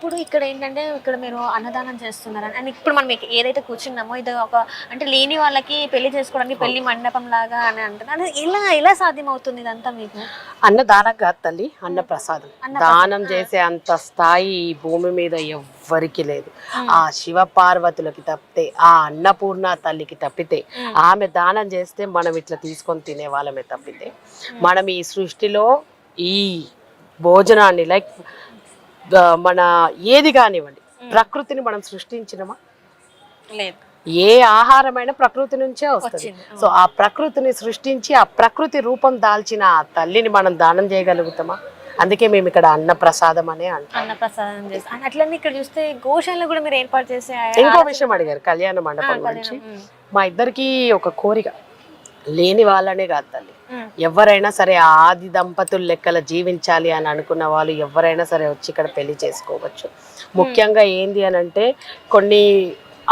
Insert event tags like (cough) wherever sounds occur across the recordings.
ఇప్పుడు ఇక్కడ ఏంటంటే ఇక్కడ మీరు అన్నదానం చేస్తున్నారు అండ్ ఇప్పుడు మనం ఏదైతే కూర్చున్నామో ఇది ఒక అంటే లేని వాళ్ళకి పెళ్ళి చేసుకోవడానికి పెళ్ళి మండపం లాగా అని అంటున్నారు. అది ఎలా సాధ్యం అవుతుంది ఇదంతా మీకు? అన్నదానం కాదు తల్లి అన్న ప్రసాదం దానం చేసే అంత స్థాయి ఈ భూమి మీద ఎవ్వరికి లేదు. ఆ శివ పార్వతులకి తప్పితే ఆ అన్నపూర్ణ తల్లికి తప్పితే ఆమె దానం చేస్తే మనం ఇట్లా తీసుకొని తినే వాళ్ళమే తప్పితే మనం ఈ సృష్టిలో ఈ భోజనాన్ని లైక్ మన ఏది కానివ్వండి ప్రకృతిని మనం సృష్టించినమా? లేదు. ఏ ఆహారమైనా ప్రకృతి నుంచే వస్తుంది. సో ఆ ప్రకృతిని సృష్టించి ఆ ప్రకృతి రూపం దాల్చిన ఆ తల్లిని మనం దానం చేయగలుగుతామా? అందుకే మేము ఇక్కడ అన్న ప్రసాదం అనే అంటాం. అన్న ప్రసాదం అట్లనే ఇక్కడ చూస్తే కూడా మీరు ఏర్పాటు చేసే ఇంకో విషయం అడిగారు కళ్యాణ మండపం గురించి. మా ఇద్దరికి ఒక కోరిక లేని వాళ్ళనే కాదు తల్లి. ఎవరైనా సరే ఆది దంపతులు లెక్కల జీవించాలి అని అనుకున్న వాళ్ళు ఎవరైనా సరే వచ్చి ఇక్కడ పెళ్ళి చేసుకోవచ్చు. ముఖ్యంగా ఏంది అని అంటే కొన్ని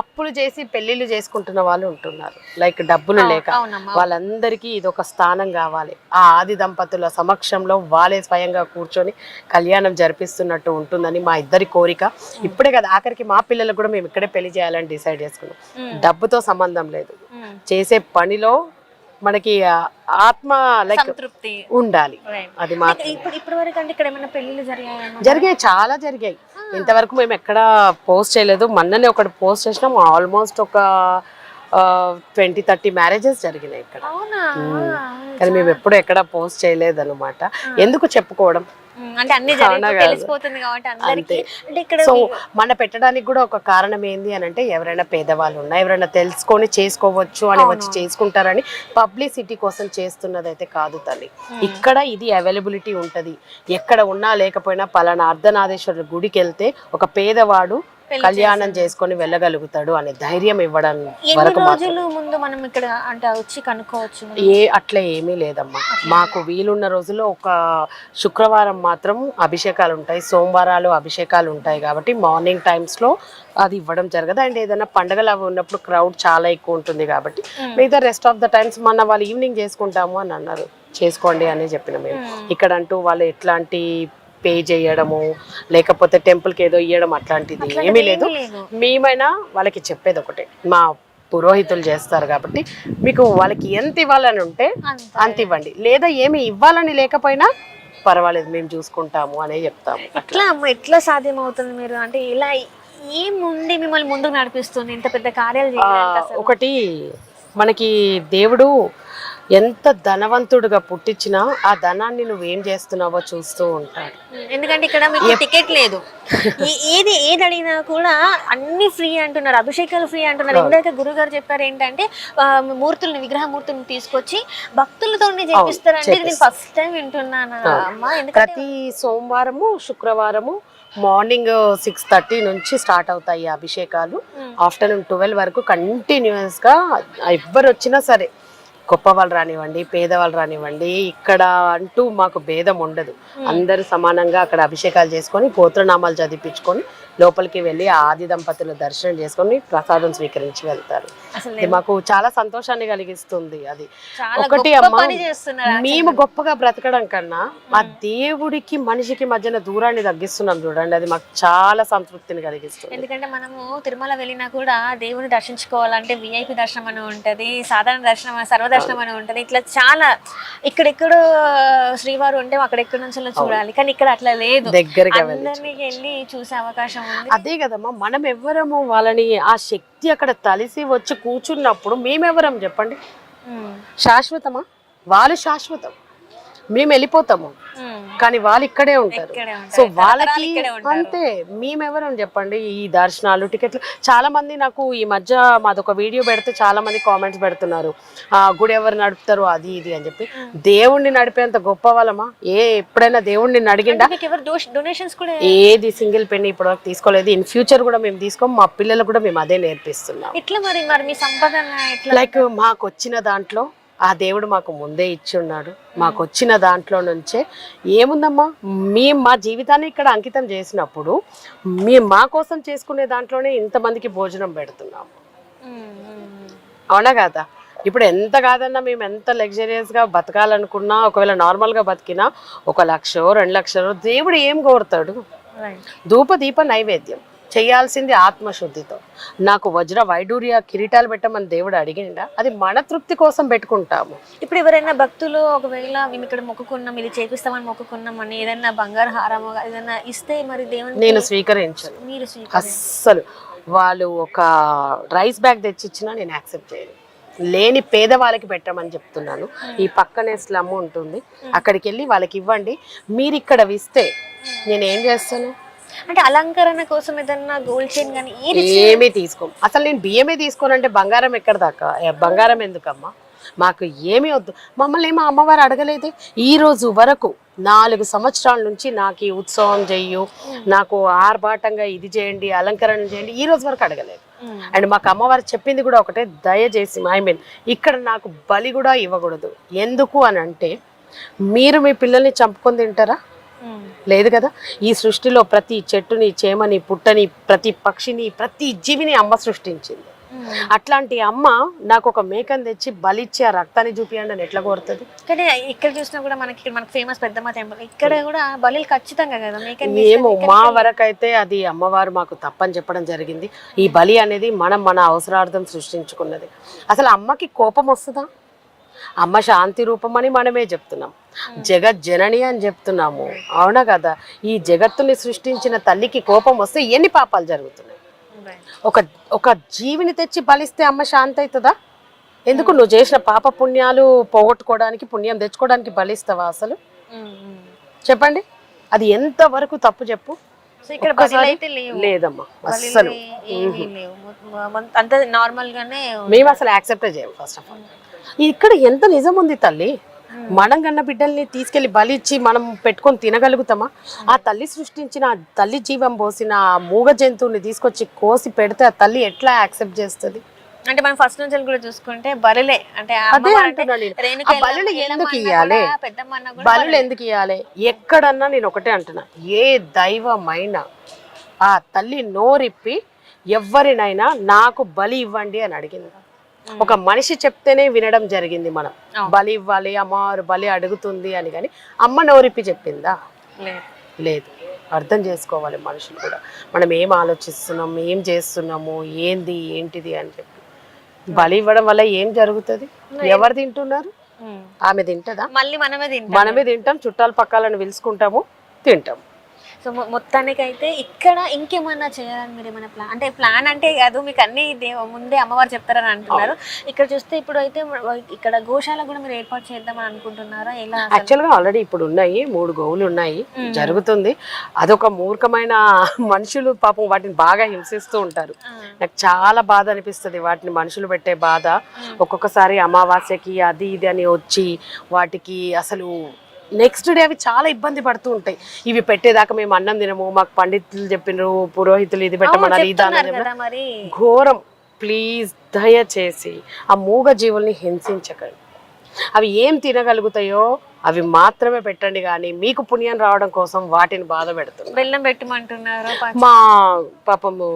అప్పులు చేసి పెళ్ళిళ్ళు చేసుకుంటున్న వాళ్ళు ఉంటున్నారు. లైక్ డబ్బులు లేక వాళ్ళందరికీ ఇది ఒక స్థానం కావాలి. ఆ ఆది దంపతుల సమక్షంలో వాళ్ళే స్వయంగా కూర్చొని కళ్యాణం జరిపిస్తున్నట్టు ఉంటుందని మా ఇద్దరి కోరిక. ఇప్పుడే కదా ఆఖరికి మా పిల్లలకు కూడా మేము ఇక్కడే పెళ్ళి చేయాలని డిసైడ్ చేసుకున్నాం. డబ్బుతో సంబంధం లేదు. చేసే పనిలో మనకి ఆత్మ లైక్ సంతృప్తి. ఉండాలి. అది మాత్రం ఇప్పుడు ఇప్పటి వరకు అంటే ఇక్కడ ఏమైనా పెళ్ళిళ్ళు జరిగాయా? జరిగాయి చాలా జరిగాయి. ఇంతవరకు మేము ఎక్కడ పోస్ట్ చేయలేదు. మొన్ననే ఒకటి పోస్ట్ చేసినాం. ఆల్మోస్ట్ ఒక ట్వంటీ థర్టీ మ్యారేజెస్ జరిగినాయి ఇక్కడ. కానీ మేము ఎప్పుడు ఎక్కడ పోస్ట్ చేయలేదు అనమాట ఎందుకు చెప్పుకోవడం. అంటే అన్ని చాలా జరిగి కాదు. తెలిసిపోతుంది కాబట్టి అందరికి. అంటే ఇక్కడ సో మన పెట్టడానికి కూడా ఒక కారణం ఏంది అని అంటే ఎవరైనా పేదవాళ్ళు ఉన్నా ఎవరైనా తెలుసుకొని చేసుకోవచ్చు అని వచ్చి చేసుకుంటారని పబ్లిసిటీ కోసం చేస్తున్నది అయితే కాదు తల్లి. ఇక్కడ ఇది అవైలబిలిటీ ఉంటది. ఎక్కడ ఉన్నా లేకపోయినా పలానా అర్ధనాదేశ్వరుల గుడికి వెళ్తే ఒక పేదవాడు కళ్యాణం చేసుకొని వెళ్ళగలుగుతాడు అనే ధైర్యం ఇవ్వడం వరకు రోజులు ముందు మనం ఇక్కడ అంటే వచ్చి కనుక్కోవచ్చు ఏ అట్లా ఏమీ లేదమ్మా. మాకు వీలున్న రోజుల్లో ఒక శుక్రవారం మాత్రం అభిషేకాలు ఉంటాయి సోమవారాలు అభిషేకాలు ఉంటాయి కాబట్టి మార్నింగ్ టైమ్స్లో అది ఇవ్వడం జరగదు. అండ్ ఏదైనా పండగలు అవి ఉన్నప్పుడు క్రౌడ్ చాలా ఎక్కువ ఉంటుంది కాబట్టి మిగతా రెస్ట్ ఆఫ్ ద టైమ్స్ మన వాళ్ళు ఈవినింగ్ చేసుకుంటాము అని అన్నారు. చేసుకోండి అని చెప్పిన మేము. ఇక్కడ అంటూ వాళ్ళు ఎట్లాంటి పే చేయడము లేకపోతే టెంపుల్కి ఏదో ఇవ్వడం అట్లాంటిది ఏమీ లేదు. మేమైనా వాళ్ళకి చెప్పేది ఒకటే మా పురోహితులు చేస్తారు కాబట్టి మీకు వాళ్ళకి ఎంత ఇవ్వాలని ఉంటే అంత. ఇవ్వండి లేదా ఏమి ఇవ్వాలని లేకపోయినా పర్వాలేదు మేము చూసుకుంటాము అనే చెప్తాము ఎట్లా అమ్మ ఎట్లా సాధ్యం అవుతుంది మీరు అంటే ఇలా ఏముంది మిమ్మల్ని ముందుకు నడిపిస్తుంది ఇంత పెద్ద కార్యాలు? ఒకటి మనకి దేవుడు ఎంత ధనవంతుడుగా పుట్టించినా ఆ ధనాన్ని నువ్వేం చేస్తున్నావో చూస్తూ ఉంటాడు. ఎందుకంటే ఇక్కడ మీకు టికెట్ లేదు. ఏ- ఏది ఏది అడిగినా కూడా అన్ని ఫ్రీ అంటున్నారు అభిషేకాలు ఫ్రీ అంటున్నారు. ఇందాక గురుగారు చెప్పారు ఏంటంటే మూర్తుల్ని విగ్రహ మూర్తుల్ని తీసుకొచ్చి భక్తులతో చేపిస్తారంటే నేను ఫస్ట్ టైం వింటున్నాను? అమ్మా ప్రతి సోమవారము శుక్రవారము మార్నింగ్ సిక్స్ థర్టీ నుంచి స్టార్ట్ అవుతాయి అభిషేకాలు. ఆఫ్టర్నూన్ ట్వెల్వ్ వరకు కంటిన్యూస్గా ఎవ్వరు వచ్చినా సరే గొప్ప వాళ్ళు రానివ్వండి పేదవాళ్ళు రానివ్వండి ఇక్కడ అంటూ మాకు భేదం ఉండదు. అందరూ సమానంగా అక్కడ అభిషేకాలు చేసుకొని గోత్రనామాలు చదివించుకొని లోపలికి వెళ్ళి ఆది దంపతుల దర్శనం చేసుకొని ప్రసాదం స్వీకరించి వెళ్తారు. మాకు చాలా సంతోషాన్ని కలిగిస్తుంది అది. ఒకటి అమ్మా మేము గొప్పగా బ్రతకడం కన్నా ఆ దేవుడికి మనిషికి మధ్యన దూరాన్ని తగ్గిస్తున్నాం చూడండి. అది మాకు చాలా సంతృప్తిని కలిగిస్తుంది. ఎందుకంటే మనము తిరుమల వెళ్ళినా కూడా దేవుని దర్శించుకోవాలంటే విఐపి దర్శనం అని ఉంటది సాధారణ దర్శనం సర్వదర్శనం అని ఉంటది. ఇట్లా చాలా ఇక్కడెక్కడో శ్రీవారు ఉంటే అక్కడెక్కడ నుంచి చూడాలి. కానీ ఇక్కడ అట్లా లేదు. దగ్గరగా వెళ్ళి చూసే అవకాశం అదే కదమ్మా మనం ఎవ్వరము వాళ్ళని ఆ శక్తి అక్కడ తలిసి వచ్చి కూర్చున్నప్పుడు మేమెవరం చెప్పండి? శాశ్వతమా? వాళ్ళు శాశ్వతం. మేము వెళ్ళిపోతాము. కానీ వాళ్ళు ఇక్కడే ఉంటారు. సో వాళ్ళకి. అంతే మేమెవరం చెప్పండి? ఈ దర్శనాలు టికెట్లు. చాలా మంది నాకు ఈ మధ్య మాదొక వీడియో పెడితే చాలా మంది కామెంట్స్ పెడుతున్నారు. ఆ గుడి ఎవరు నడుపుతారు? అది ఇది అని చెప్పి. దేవుణ్ణి నడిపేంత గొప్ప వాళ్ళమా? ఏ ఎప్పుడైనా దేవుణ్ణి ఎవరు డొనేషన్స్ కూడా ఏది సింగిల్ పెన్ ఇప్పటివరకు తీసుకోలేదు. ఇన్ ఫ్యూచర్ కూడా మేము తీసుకోం. మా పిల్లలకు కూడా మేము అదే నేర్పిస్తున్నాం. ఎట్లా మరి మరి మీ సంపాదన లైక్ మాకు వచ్చిన దాంట్లో ఆ దేవుడు మాకు ముందే ఇచ్చి ఉన్నాడు మాకు వచ్చిన దాంట్లో నుంచే ఏముందమ్మా? మేము మా జీవితాన్ని ఇక్కడ అంకితం చేసినప్పుడు మేము మా కోసం చేసుకునే దాంట్లోనే ఇంతమందికి భోజనం పెడుతున్నాము. అవునా కదా? ఇప్పుడు ఎంత కాదన్నా మేము ఎంత లగ్జరియస్గా బతకాలనుకున్నా ఒకవేళ నార్మల్గా బతికినా ఒక లక్ష రెండు లక్షలు దేవుడు ఏం కోరుతాడు? ధూప దీప నైవేద్యం. చేయాల్సింది ఆత్మశుద్ధితో. నాకు వజ్ర వైడూర్య కిరీటాలు పెట్టమని దేవుడు అడిగిండా అది మన తృప్తి కోసం పెట్టుకుంటాము. ఇప్పుడు ఎవరైనా భక్తులు ఒకవేళ మేము ఇక్కడ మొక్కుకున్నాం ఇది చేపిస్తామని మొక్కుకున్నాం అని ఏదైనా బంగారు హారమో ఏదైనా ఇస్తే మరి దేవుని నేను స్వీకరించను. మీరు అస్సలు. వాళ్ళు ఒక రైస్ బ్యాగ్ తెచ్చిచ్చినా నేను యాక్సెప్ట్ చేయను. లేని పేదవాళ్ళకి పెట్టమని చెప్తున్నాను. ఈ పక్కనే స్లమ్ ఉంటుంది. అక్కడికి వెళ్ళి వాళ్ళకి ఇవ్వండి. మీరు ఇక్కడ ఇస్తే నేను ఏం చేస్తాను? అంటే అలంకరణ కోసం ఏదన్నా గోల్డ్ చైన్ కానీ ఏమీ తీసుకోం. అసలు నేను బియ్యమే తీసుకోనంటే బంగారం ఎక్కడ దాకా? బంగారం ఎందుకమ్మా? మాకు ఏమీ వద్దు. మమ్మల్ని ఏమో అమ్మవారు అడగలేదు? ఈ రోజు వరకు నాలుగు సంవత్సరాల నుంచి నాకు ఈ ఉత్సవం చెయ్యు నాకు ఆర్భాటంగా ఇది చేయండి అలంకరణ చేయండి ఈ రోజు వరకు అడగలేదు. అండ్ మాకు అమ్మవారు చెప్పింది కూడా ఒకటే దయచేసి ఐ మీన్ ఇక్కడ నాకు బలి కూడా ఇవ్వకూడదు. ఎందుకు అని అంటే మీరు మీ పిల్లల్ని చంపుకొని తింటారా. లేదు కదా? ఈ సృష్టిలో ప్రతి చెట్టుని చేమని పుట్టని ప్రతి పక్షిని ప్రతి జీవిని అమ్మ సృష్టించింది. మ్మ్. అట్లాంటి అమ్మ నాకు ఒక మేకని తెచ్చి బలిచ్చి ఆ రక్తాన్ని చూపియండి అని ఎట్లా కోరుతుంది? కానీ ఇక్కడ చూసినా కూడా మనకి ఇక్కడ మనకి ఫేమస్ పెద్దమ్మ టెంపుల్. ఇక్కడ కూడా బలిలు ఖచ్చితంగా కదా? మేకని ఏమో మా వరకైతే అది అమ్మవారు మాకు తప్పని చెప్పడం జరిగింది. ఈ బలి అనేది మనం మన అవసరార్థం సృష్టించుకున్నది. అసలు అమ్మకి కోపం వస్తుందా? అమ్మ శాంతి రూపం అని మనమే చెప్తున్నాం. జగత్ జనని అని చెప్తున్నాము. అవునా కదా? ఈ జగత్తుని సృష్టించిన తల్లికి కోపం వస్తే ఎన్ని పాపాలు జరుగుతున్నాయి? ఒక ఒక జీవిని తెచ్చి బలిస్తే అమ్మ శాంతి అవుతుందా? ఎందుకు నువ్వు చేసిన పాప పుణ్యాలు పోగొట్టుకోవడానికి పుణ్యం తెచ్చుకోవడానికి బలిస్తావా అసలు? చెప్పండి. అది ఎంత వరకు తప్పు చెప్పు? లేదమ్మా అస్సలు. మేము. అసలు యాక్సెప్ట్ చేయం ఫస్ట్ ఆఫ్ ఆల్ ఇక్కడ ఎంత నిజం ఉంది తల్లి? మనం కన్న బిడ్డల్ని తీసుకెళ్ళి బలిచ్చి మనం పెట్టుకొని తినగలుగుతామా? ఆ తల్లి సృష్టించిన ఆ తల్లి జీవం పోసిన ఆ మూగ జంతువుని తీసుకొచ్చి కోసి పెడితే ఆ తల్లి ఎట్లా యాక్సెప్ట్ చేస్తుంది? అంటే మనం ఫస్ట్ నుంచి కూడా చూసుకుంటే బలిలే. అంటే అదే అంటున్నా బలులు ఎందుకు ఇయ్యాలి? బలులు ఎందుకు ఇవ్వాలి ఎక్కడన్నా నేను ఒకటే అంటున్నా. ఏ దైవమైనా ఆ తల్లి నోరిప్పి ఎవరినైనా నాకు బలి ఇవ్వండి అని అడిగింది. ఒక మనిషి చెప్తేనే వినడం జరిగింది మనం. బలి ఇవ్వాలి అమ్మవారు బలి అడుగుతుంది అని కానీ అమ్మ నోరిప్పి చెప్పిందా? లేదు. అర్థం చేసుకోవాలి మనుషులు కూడా. మనం ఏం ఆలోచిస్తున్నాం ఏం చేస్తున్నాము ఏంది ఏంటిది అని చెప్పి. బలి ఇవ్వడం వల్ల ఏం జరుగుతుంది? ఎవరు తింటున్నారు. ఆమె తింటదా? మళ్ళీ మనమే తింటాం. మనమే తింటాం చుట్టాల పక్కాలను పిలుచుకుంటాము తింటాం సో మొత్తానికైతే ఇక్కడ ఇంకేమన్నా చేయాలని మీరు ఏమైనా ప్లాన్ అంటే ప్లాన్ అంటే కాదు మీకు అన్ని ముందే అమ్మవారు చెప్తారని అంటున్నారు. ఇక్కడ చూస్తే ఇప్పుడు అయితే ఇక్కడ గోశాల కూడా మీరు ఏర్పాటు చేద్దామని అనుకుంటున్నారా? ఎలా? యాక్చువల్గా ఆల్రెడీ ఇప్పుడు ఉన్నాయి మూడు గోవులు ఉన్నాయి. జరుగుతుంది. అదొక మూర్ఖమైన (laughs) మనుషులు పాపం వాటిని బాగా హింసిస్తూ ఉంటారు. నాకు చాలా బాధ అనిపిస్తుంది వాటిని మనుషులు పెట్టే బాధ. ఒక్కొక్కసారి అమావాస్యకి అది ఇది అని వచ్చి వాటికి అసలు నెక్స్ట్ డే అవి చాలా ఇబ్బంది పడుతూ ఉంటాయి. ఇవి పెట్టేదాకా మేము అన్నం తినము మాకు పండితులు చెప్పినారు పురోహితులు ఇది పెట్టమన్నారు ఇది ఘోరం. ప్లీజ్ దయచేసి ఆ మూగ జీవుల్ని హింసించకండి. అవి ఏం తినగలుగుతాయో అవి మాత్రమే పెట్టండి కానీ మీకు పుణ్యం రావడం కోసం వాటిని బాధ పెడుతున్నారు. బెల్లం పెట్టమంటున్నారు మా పాపము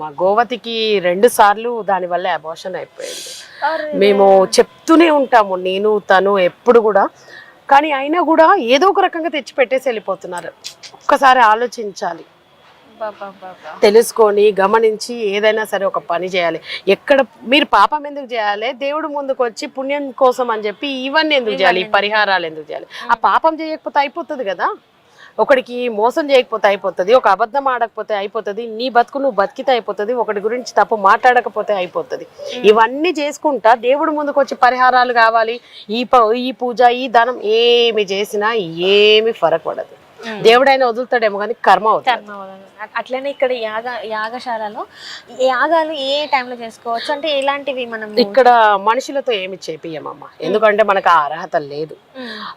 మా గోవతికి రెండు సార్లు దానివల్ల అబోషన్ అయిపోయింది. మేము చెప్తూనే ఉంటాము నేను తను ఎప్పుడు కూడా కానీ అయినా కూడా ఏదో ఒక రకంగా తెచ్చి పెట్టేసి వెళ్ళిపోతున్నారు. ఒక్కసారి ఆలోచించాలి. తెలుసుకొని గమనించి ఏదైనా సరే ఒక పని చేయాలి. ఎక్కడ మీరు పాపం ఎందుకు చేయాలి? దేవుడు ముందుకు వచ్చి పుణ్యం కోసం అని చెప్పి ఇవన్నీ ఎందుకు చేయాలి? ఈ పరిహారాలు ఎందుకు చేయాలి? ఆ పాపం చేయకపోతే అయిపోతుంది కదా? ఒకడికి మోసం చేయకపోతే అయిపోతుంది ఒక అబద్ధం ఆడకపోతే అయిపోతుంది నీ బతుకు నువ్వు బతికితే అయిపోతుంది ఒకటి గురించి తప్పు మాట్లాడకపోతే అయిపోతుంది. ఇవన్నీ చేసుకుంటా దేవుడు ముందుకు వచ్చి పరిహారాలు కావాలి ఈ ప ఈ పూజ ఈ దానం ఏమి చేసినా ఏమి ఫరక్ పడదు ఉమ్. దేవుడైనా వదులుతాడేమో కానీ కర్మ కర్మ అట్లనే ఇక్కడ యాగ యాగశాలలో యాగాలు ఏ టైంలో చేసుకోవచ్చు? అంటే ఎలాంటివి మనం ఇక్కడ మనుషులతో ఏమి చేపియమమ్మా ఎందుకంటే మనకు ఆ అర్హత లేదు.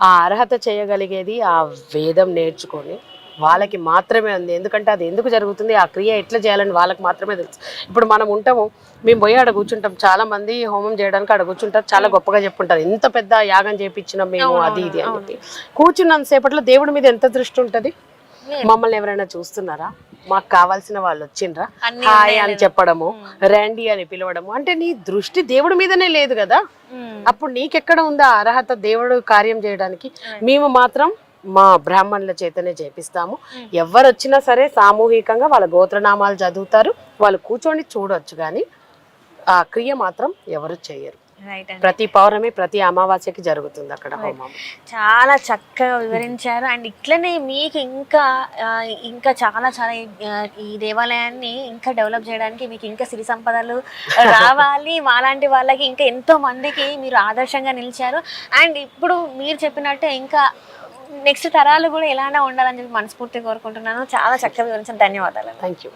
ఆ అర్హత చేయగలిగేది ఆ వేదం నేర్చుకొని వాళ్ళకి మాత్రమే ఉంది. ఎందుకంటే అది ఎందుకు జరుగుతుంది? ఆ క్రియ ఎట్లా చేయాలని వాళ్ళకి మాత్రమే తెలుసు. ఇప్పుడు మనం ఉంటాము మేము పోయి ఆడ కూర్చుంటాం. చాలా మంది హోమం చేయడానికి ఆడ కూర్చుంటారు. చాలా గొప్పగా చెప్పుంటారు. ఎంత పెద్ద యాగం చేయించినాం మేము అది ఇది అని చెప్పి. కూర్చున్నంత సేపట్లో దేవుడి మీద ఎంత దృష్టి ఉంటది? మమ్మల్ని ఎవరైనా చూస్తున్నారా? మాకు కావాల్సిన వాళ్ళు వచ్చిండ్రా? హాయ్ అని చెప్పడము రండి అని పిలవడము. అంటే నీ దృష్టి దేవుడి మీదనే లేదు కదా. అప్పుడు నీకెక్కడ ఉందా అర్హత దేవుడు కార్యం చేయడానికి? మేము మాత్రం మా బ్రాహ్మణుల చేతనే చేపిస్తాము. ఎవరు వచ్చినా సరే సామూహికంగా వాళ్ళ గోత్రనామాలు చదువుతారు. వాళ్ళు కూర్చొని చూడొచ్చు కానీ ఆ క్రియ మాత్రం ఎవరు చేయరు. ప్రతి పౌర్ణమి ప్రతి అమావాస్యకి జరుగుతుంది అక్కడ హోమం. చాలా చక్కగా వివరించారు. అండ్ ఇట్లనే మీకు ఇంకా ఇంకా చాలా చాలా ఈ దేవాలయాన్ని ఇంకా డెవలప్ చేయడానికి మీకు ఇంకా సిరి సంపదలు (laughs) రావాలి. మాలాంటి వాళ్ళకి ఇంకా ఎంతో మందికి మీరు ఆదర్శంగా నిలిచారు. అండ్ ఇప్పుడు మీరు చెప్పినట్టు ఇంకా నెక్స్ట్ తరాలు కూడా ఎలానే ఉండాలని చెప్పి మనస్ఫూర్తిగా కోరుకుంటున్నాను. చాలా చక్కగా వివరించిన ధన్యవాదాలు. Thank you